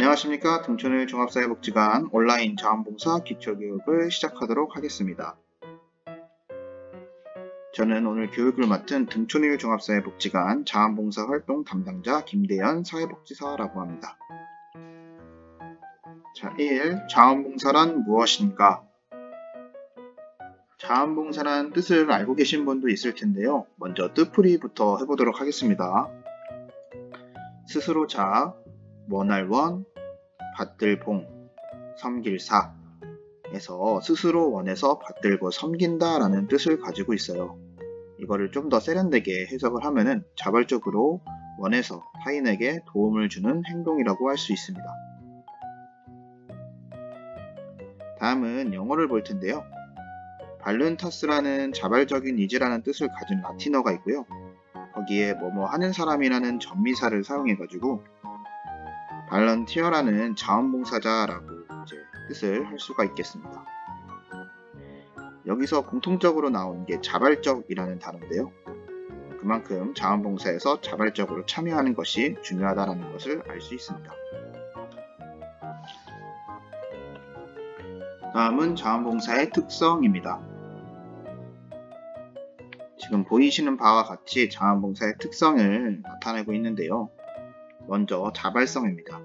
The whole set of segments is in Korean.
안녕하십니까 등촌을 종합사회복지관 온라인 자원봉사 기초교육을 시작하도록 하겠습니다. 저는 오늘 교육을 맡은 등촌일 종합사회복지관 자원봉사 활동 담당자 김대현 사회복지사라고 합니다. 자, 1. 자원봉사란 무엇인가? 자원봉사란 뜻을 알고 계신 분도 있을 텐데요. 먼저 뜻풀이부터 해보도록 하겠습니다. 스스로 자, 원할원, 받들봉, 섬길사 에서 스스로 원해서 받들고 섬긴다 라는 뜻을 가지고 있어요. 이거를 좀 더 세련되게 해석을 하면은 자발적으로 원해서 타인에게 도움을 주는 행동이라고 할 수 있습니다. 다음은 영어를 볼 텐데요. 발른타스라는 자발적인 의지라는 뜻을 가진 라틴어가 있고요. 거기에 뭐뭐 하는 사람이라는 전미사를 사용해가지고 발런티어라는 자원봉사자라고 이제 뜻을 할 수가 있겠습니다. 여기서 공통적으로 나온 게 자발적이라는 단어인데요. 그만큼 자원봉사에서 자발적으로 참여하는 것이 중요하다는 것을 알 수 있습니다. 다음은 자원봉사의 특성입니다. 지금 보이시는 바와 같이 자원봉사의 특성을 나타내고 있는데요. 먼저 자발성입니다.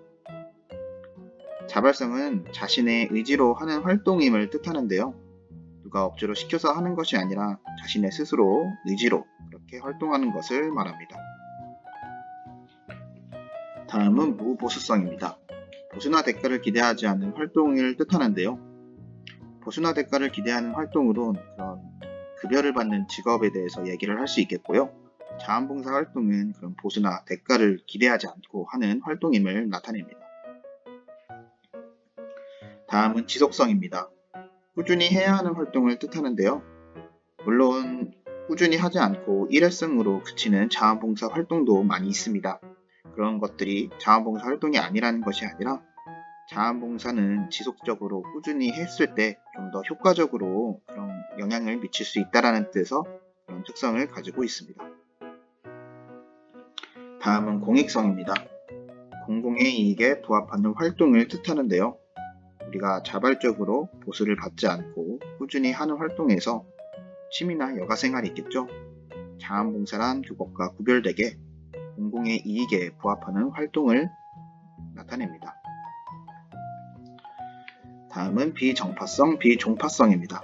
자발성은 자신의 의지로 하는 활동임을 뜻하는데요. 누가 억지로 시켜서 하는 것이 아니라 자신의 스스로 의지로 그렇게 활동하는 것을 말합니다. 다음은 무보수성입니다. 보수나 대가를 기대하지 않는 활동을 뜻하는데요. 보수나 대가를 기대하는 활동으론 그런 급여를 받는 직업에 대해서 얘기를 할 수 있겠고요. 자원봉사 활동은 그런 보수나 대가를 기대하지 않고 하는 활동임을 나타냅니다. 다음은 지속성입니다. 꾸준히 해야 하는 활동을 뜻하는데요. 물론 꾸준히 하지 않고 일회성으로 그치는 자원봉사 활동도 많이 있습니다. 그런 것들이 자원봉사 활동이 아니라는 것이 아니라 자원봉사는 지속적으로 꾸준히 했을 때 좀 더 효과적으로 그런 영향을 미칠 수 있다는 뜻에서 그런 특성을 가지고 있습니다. 다음은 공익성입니다. 공공의 이익에 부합하는 활동을 뜻하는데요. 우리가 자발적으로 보수를 받지 않고 꾸준히 하는 활동에서 취미나 여가 생활이 있겠죠. 자원봉사란 그것과 구별되게 공공의 이익에 부합하는 활동을 나타냅니다. 다음은 비정파성, 비종파성입니다.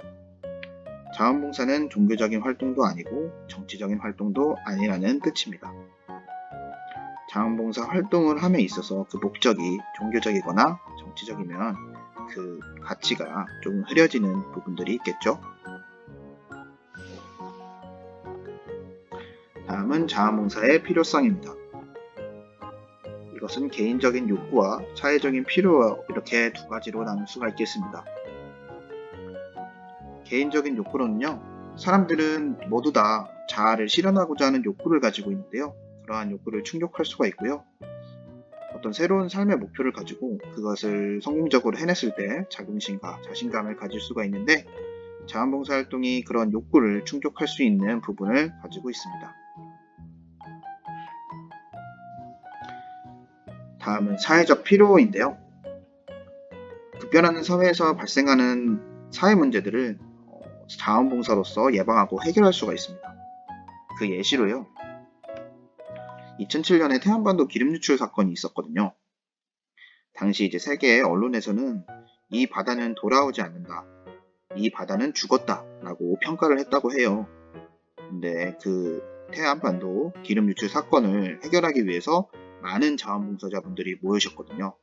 자원봉사는 종교적인 활동도 아니고 정치적인 활동도 아니라는 뜻입니다. 자원봉사 활동을 함에 있어서 그 목적이 종교적이거나 정치적이면 그 가치가 좀 흐려지는 부분들이 있겠죠. 다음은 자원봉사의 필요성입니다. 이것은 개인적인 욕구와 사회적인 필요 이렇게 두 가지로 나눌 수가 있겠습니다. 개인적인 욕구로는요, 사람들은 모두 다 자아를 실현하고자 하는 욕구를 가지고 있는데요. 그러한 욕구를 충족할 수가 있고요. 어떤 새로운 삶의 목표를 가지고 그것을 성공적으로 해냈을 때 자긍심과 자신감을 가질 수가 있는데 자원봉사 활동이 그런 욕구를 충족할 수 있는 부분을 가지고 있습니다. 다음은 사회적 필요인데요. 급변하는 사회에서 발생하는 사회 문제들을 어, 자원봉사로서 예방하고 해결할 수가 있습니다. 그 예시로요. 2007년에 태안반도 기름 유출 사건이 있었거든요. 당시 이제 세계 언론에서는 이 바다는 돌아오지 않는다. 이 바다는 죽었다. 라고 평가를 했다고 해요. 근데 그 태안반도 기름 유출 사건을 해결하기 위해서 많은 자원봉사자분들이 모이셨거든요.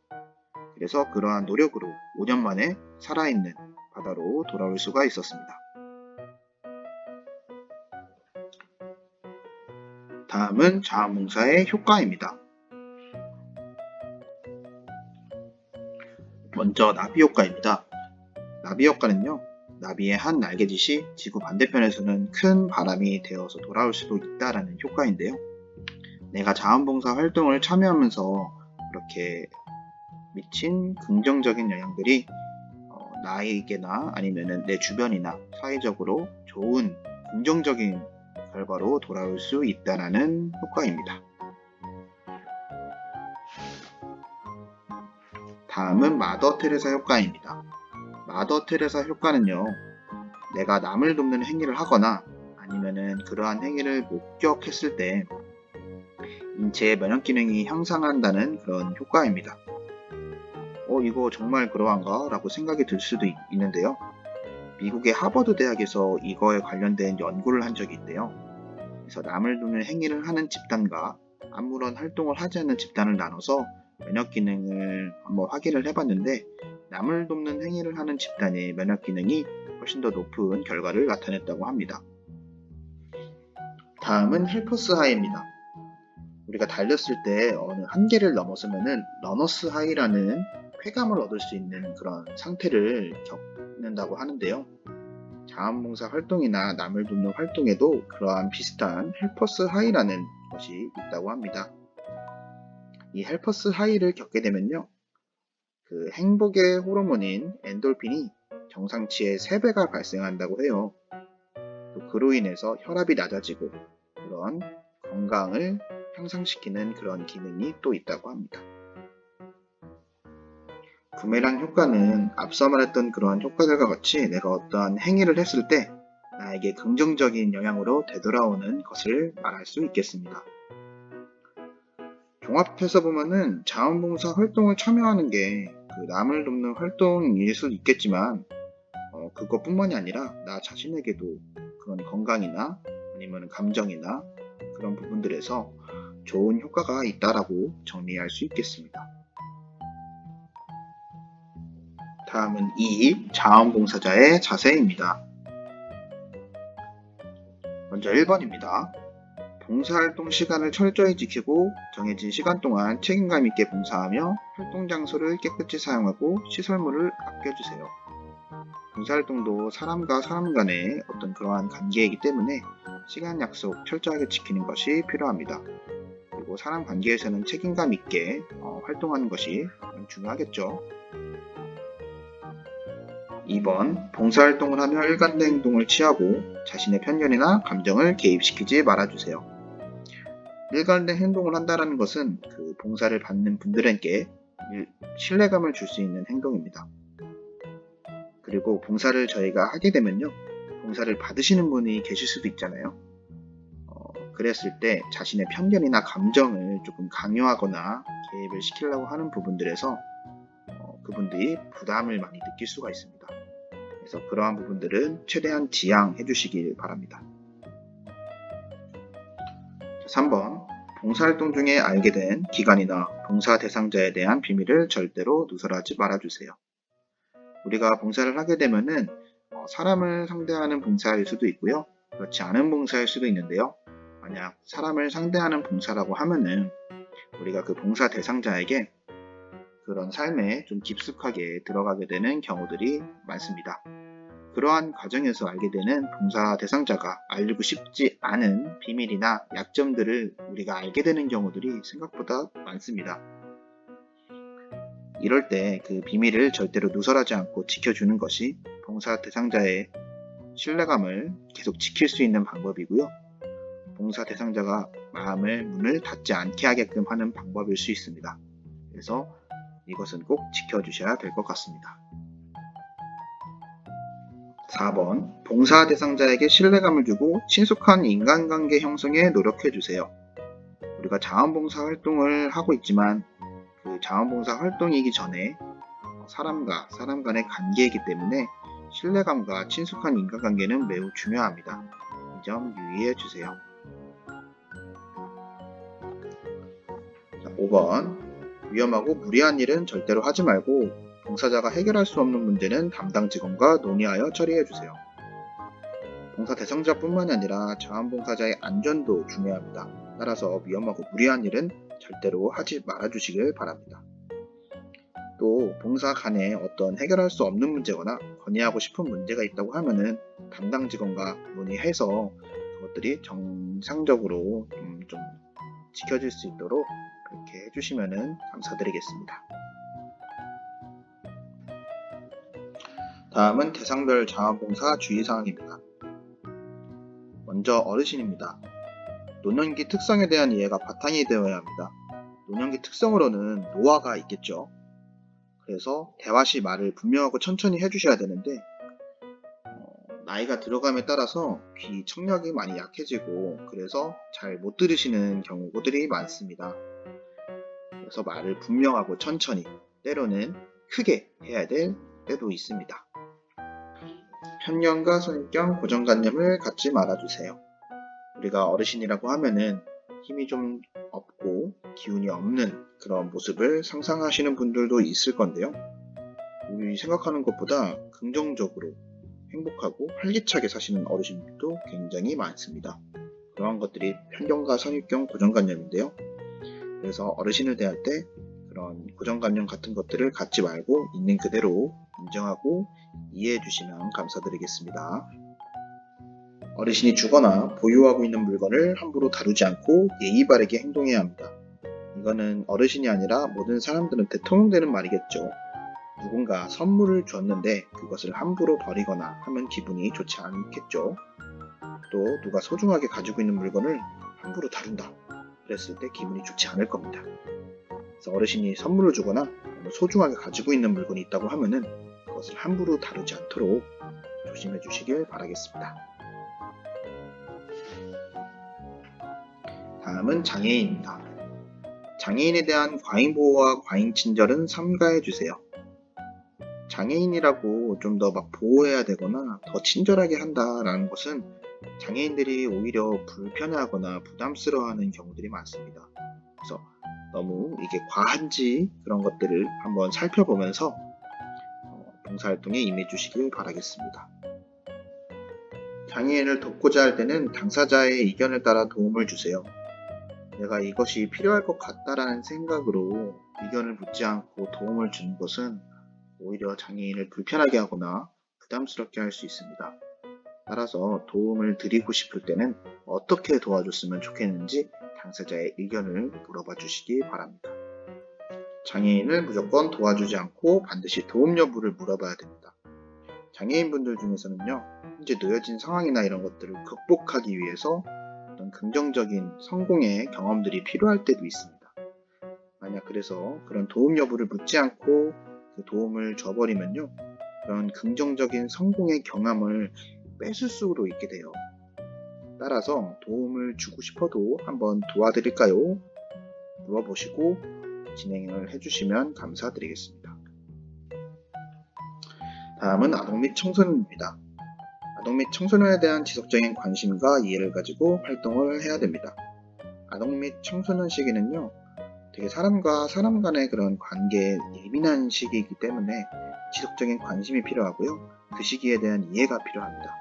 그래서 그러한 노력으로 5년 만에 살아있는 바다로 돌아올 수가 있었습니다. 다음은 자원봉사의 효과입니다. 먼저 나비 효과입니다. 나비 효과는요, 나비의 한 날개짓이 지구 반대편에서는 큰 바람이 되어서 돌아올 수도 있다라는 효과인데요. 내가 자원봉사 활동을 참여하면서 이렇게 미친 긍정적인 영향들이 어, 나에게나 아니면 내 주변이나 사회적으로 좋은 긍정적인 결과로 돌아올 수 있다는 효과입니다. 다음은 마더 테레사 효과입니다. 마더 테레사 효과는요, 내가 남을 돕는 행위를 하거나 아니면은 그러한 행위를 목격했을 때 인체의 면역 기능이 향상한다는 그런 효과입니다. 어, 이거 정말 그러한가? 라고 생각이 들 수도 있, 있는데요. 미국의 하버드 대학에서 이거에 관련된 연구를 한 적이 있대요. 그래서 남을 돕는 행위를 하는 집단과 아무런 활동을 하지 않는 집단을 나눠서 면역 기능을 한번 확인을 해봤는데 남을 돕는 행위를 하는 집단의 면역 기능이 훨씬 더 높은 결과를 나타냈다고 합니다. 다음은 헬퍼스 하이입니다. 우리가 달렸을 때 어느 한계를 넘어서면은 러너스 하이라는 쾌감을 얻을 수 있는 그런 상태를 겪 는다고 하는데요. 자원봉사 활동이나 남을 돕는 활동에도 그러한 비슷한 헬퍼스 하이라는 것이 있다고 합니다. 이 헬퍼스 하이를 겪게 되면요. 그 행복의 호르몬인 엔돌핀이 정상치의 3배가 발생한다고 해요. 또 그로 인해서 혈압이 낮아지고 그런 건강을 향상시키는 그런 기능이 또 있다고 합니다. 부메랑 효과는 앞서 말했던 그러한 효과들과 같이 내가 어떠한 행위를 했을 때 나에게 긍정적인 영향으로 되돌아오는 것을 말할 수 있겠습니다. 종합해서 보면은 자원봉사 활동을 참여하는 게 그 남을 돕는 활동일 수도 있겠지만 어, 그것뿐만이 아니라 나 자신에게도 그런 건강이나 아니면 감정이나 그런 부분들에서 좋은 효과가 있다라고 정리할 수 있겠습니다. 다음은 2. 자원봉사자의 자세입니다. 먼저 1번입니다. 봉사활동 시간을 철저히 지키고 정해진 시간 동안 책임감 있게 봉사하며 활동 장소를 깨끗이 사용하고 시설물을 아껴주세요. 봉사활동도 사람과 사람 간의 어떤 그러한 관계이기 때문에 시간 약속 철저하게 지키는 것이 필요합니다. 그리고 사람 관계에서는 책임감 있게 어, 활동하는 것이 중요하겠죠. 2번 봉사활동을 하며 일관된 행동을 취하고 자신의 편견이나 감정을 개입시키지 말아주세요. 일관된 행동을 한다는 것은 그 봉사를 받는 분들에게 신뢰감을 줄 수 있는 행동입니다. 그리고 봉사를 저희가 하게 되면요. 봉사를 받으시는 분이 계실 수도 있잖아요. 어, 그랬을 때 자신의 편견이나 감정을 조금 강요하거나 개입을 시키려고 하는 부분들에서 어, 그분들이 부담을 많이 느낄 수가 있습니다. 그래서 그러한 부분들은 최대한 지양해 주시길 바랍니다. 3번 봉사활동 중에 알게 된 기관이나 봉사 대상자에 대한 비밀을 절대로 누설하지 말아주세요. 우리가 봉사를 하게 되면은 어, 사람을 상대하는 봉사일 수도 있고요. 그렇지 않은 봉사일 수도 있는데요. 만약 사람을 상대하는 봉사라고 하면은 우리가 그 봉사 대상자에게 그런 삶에 좀 깊숙하게 들어가게 되는 경우들이 많습니다. 그러한 과정에서 알게 되는 봉사 대상자가 알리고 싶지 않은 비밀이나 약점들을 우리가 알게 되는 경우들이 생각보다 많습니다. 이럴 때 그 비밀을 절대로 누설하지 않고 지켜주는 것이 봉사 대상자의 신뢰감을 계속 지킬 수 있는 방법이고요. 봉사 대상자가 마음을 문을 닫지 않게 하게끔 하는 방법일 수 있습니다. 그래서 이것은 꼭 지켜주셔야 될 것 같습니다. 4번 봉사 대상자에게 신뢰감을 주고 친숙한 인간관계 형성에 노력해 주세요. 우리가 자원봉사 활동을 하고 있지만 그 자원봉사 활동이기 전에 사람과 사람 간의 관계이기 때문에 신뢰감과 친숙한 인간관계는 매우 중요합니다. 이 점 유의해 주세요. 5번 위험하고 무리한 일은 절대로 하지 말고 봉사자가 해결할 수 없는 문제는 담당 직원과 논의하여 처리해 주세요. 봉사 대상자뿐만 아니라 자원봉사자의 안전도 중요합니다. 따라서 위험하고 무리한 일은 절대로 하지 말아 주시길 바랍니다. 또 봉사 간에 어떤 해결할 수 없는 문제거나 건의하고 싶은 문제가 있다고 하면은 담당 직원과 논의해서 그것들이 정상적으로 좀, 좀 지켜질 수 있도록 그렇게 해주시면 감사드리겠습니다. 다음은 대상별 자원봉사 주의사항입니다. 먼저 어르신입니다. 노년기 특성에 대한 이해가 바탕이 되어야 합니다. 노년기 특성으로는 노화가 있겠죠. 그래서 대화 시 말을 분명하고 천천히 해주셔야 되는데 어, 나이가 들어감에 따라서 귀 청력이 많이 약해지고 그래서 잘 못 들으시는 경우들이 많습니다. 그래서 말을 분명하고 천천히 때로는 크게 해야 될 때도 있습니다. 편견과 선입견, 고정관념을 갖지 말아주세요. 우리가 어르신이라고 하면은 힘이 좀 없고 기운이 없는 그런 모습을 상상하시는 분들도 있을 건데요. 우리 생각하는 것보다 긍정적으로 행복하고 활기차게 사시는 어르신들도 굉장히 많습니다. 그러한 것들이 편견과 선입견, 고정관념인데요. 그래서 어르신을 대할 때 고정관념 같은 것들을 갖지 말고 있는 그대로 인정하고 이해해 주시면 감사드리겠습니다. 어르신이 주거나 보유하고 있는 물건을 함부로 다루지 않고 예의 바르게 행동해야 합니다. 이거는 어르신이 아니라 모든 사람들한테 통용되는 말이겠죠. 누군가 선물을 줬는데 그것을 함부로 버리거나 하면 기분이 좋지 않겠죠. 또 누가 소중하게 가지고 있는 물건을 함부로 다룬다. 그랬을 때 기분이 좋지 않을 겁니다. 어르신이 선물을 주거나 소중하게 가지고 있는 물건이 있다고 하면은 그것을 함부로 다루지 않도록 조심해 주시길 바라겠습니다. 다음은 장애인입니다. 장애인에 대한 과잉 보호와 과잉 친절은 삼가해 주세요. 장애인이라고 좀 더 막 보호해야 되거나 더 친절하게 한다라는 것은 장애인들이 오히려 불편해하거나 부담스러워하는 경우들이 많습니다. 그래서 너무 이게 과한지 그런 것들을 한번 살펴보면서 어, 봉사활동에 임해 주시길 바라겠습니다. 장애인을 돕고자 할 때는 당사자의 의견을 따라 도움을 주세요. 내가 이것이 필요할 것 같다라는 생각으로 의견을 묻지 않고 도움을 주는 것은 오히려 장애인을 불편하게 하거나 부담스럽게 할 수 있습니다. 따라서 도움을 드리고 싶을 때는 어떻게 도와줬으면 좋겠는지 당사자의 의견을 물어봐 주시기 바랍니다. 장애인을 무조건 도와주지 않고 반드시 도움 여부를 물어봐야 됩니다. 장애인분들 중에서는요, 현재 놓여진 상황이나 이런 것들을 극복하기 위해서 어떤 긍정적인 성공의 경험들이 필요할 때도 있습니다. 만약 그래서 그런 도움 여부를 묻지 않고 그 도움을 줘버리면요, 그런 긍정적인 성공의 경험을 뺏을 수도 있게 돼요. 따라서 도움을 주고 싶어도 한번 도와드릴까요? 물어보시고 진행을 해주시면 감사드리겠습니다. 다음은 아동 및 청소년입니다. 아동 및 청소년에 대한 지속적인 관심과 이해를 가지고 활동을 해야 됩니다. 아동 및 청소년 시기는요, 되게 사람과 사람 간의 그런 관계에 예민한 시기이기 때문에 지속적인 관심이 필요하고요. 그 시기에 대한 이해가 필요합니다.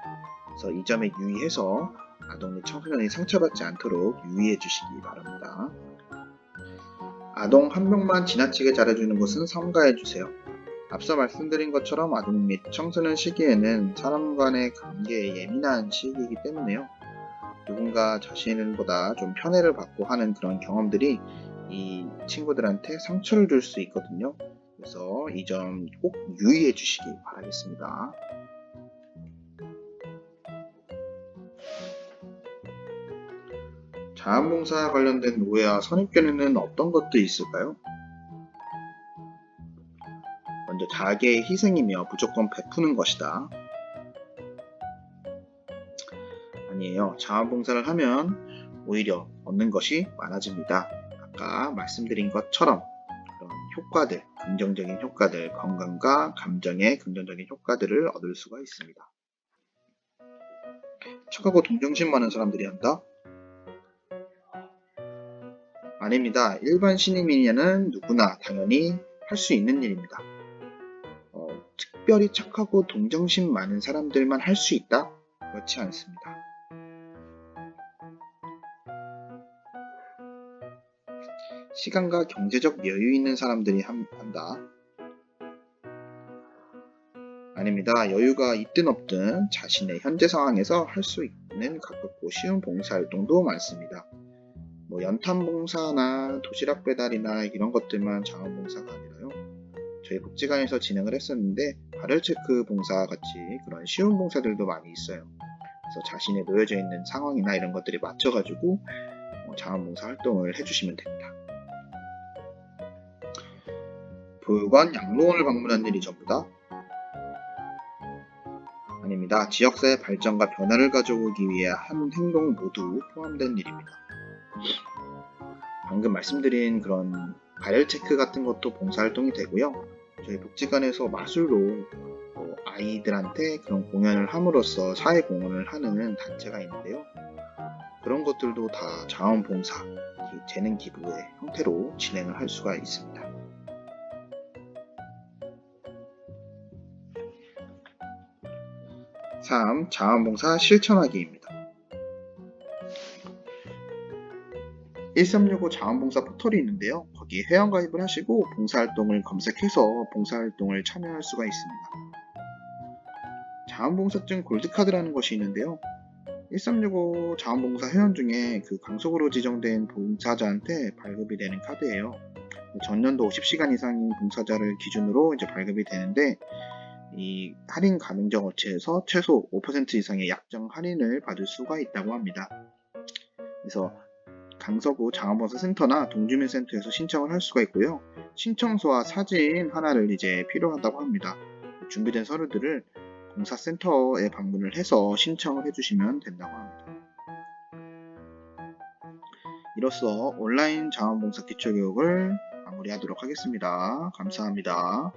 그래서 이 점에 유의해서 아동 및 청소년이 상처받지 않도록 유의해 주시기 바랍니다. 아동 한 명만 지나치게 잘해주는 것은 삼가해 주세요. 앞서 말씀드린 것처럼 아동 및 청소년 시기에는 사람 간의 관계에 예민한 시기이기 때문에요. 누군가 자신보다 좀 편애를 받고 하는 그런 경험들이 이 친구들한테 상처를 줄 수 있거든요. 그래서 이 점 꼭 유의해 주시기 바라겠습니다. 자원봉사 관련된 오해와 선입견에는 어떤 것도 있을까요? 먼저 자기의 희생이며 무조건 베푸는 것이다. 아니에요. 자원봉사를 하면 오히려 얻는 것이 많아집니다. 아까 말씀드린 것처럼 그런 효과들, 긍정적인 효과들, 건강과 감정의 긍정적인 효과들을 얻을 수가 있습니다. 착하고 동정심 많은 사람들이 한다? 아닙니다. 일반 시민이냐는 누구나 당연히 할 수 있는 일입니다. 어, 특별히 착하고 동정심 많은 사람들만 할 수 있다? 그렇지 않습니다. 시간과 경제적 여유 있는 사람들이 한다. 아닙니다. 여유가 있든 없든 자신의 현재 상황에서 할 수 있는 가깝고 쉬운 봉사활동도 많습니다. 뭐 연탄봉사나 도시락 배달이나 이런 것들만 자원봉사가 아니라요. 저희 복지관에서 진행을 했었는데 발열체크 봉사 같이 그런 쉬운 봉사들도 많이 있어요. 그래서 자신의 놓여져 있는 상황이나 이런 것들이 맞춰가지고 어, 자원봉사 활동을 해주시면 됩니다. 교육원, 양로원을 방문한 일이 전부다? 아닙니다. 지역사회 발전과 변화를 가져오기 위해 한 행동 모두 포함된 일입니다. 방금 말씀드린 그런 발열 체크 같은 것도 봉사활동이 되고요. 저희 복지관에서 마술로 뭐 아이들한테 그런 공연을 함으로써 사회 공헌을 하는 단체가 있는데요. 그런 것들도 다 자원봉사, 이 재능 기부의 형태로 진행을 할 수가 있습니다. 3. 자원봉사 실천하기입니다. 1365 자원봉사 포털이 있는데요. 거기에 회원가입을 하시고 봉사활동을 검색해서 봉사활동을 참여할 수가 있습니다. 자원봉사증 골드카드라는 것이 있는데요. 1365 자원봉사 회원 중에 그 강속으로 지정된 봉사자한테 발급이 되는 카드예요. 전년도 50시간 이상인 봉사자를 기준으로 이제 발급이 되는데 이 할인 가맹점 업체에서 최소 5% 이상의 약정 할인을 받을 수가 있다고 합니다. 그래서 강서구 자원봉사 센터나 동주민센터에서 신청을 할 수가 있고요. 신청서와 사진 하나를 이제 필요하다고 합니다. 준비된 서류들을 봉사센터에 방문을 해서 신청을 해주시면 된다고 합니다. 이로써 온라인 자원봉사 기초교육을 마무리하도록 하겠습니다. 감사합니다.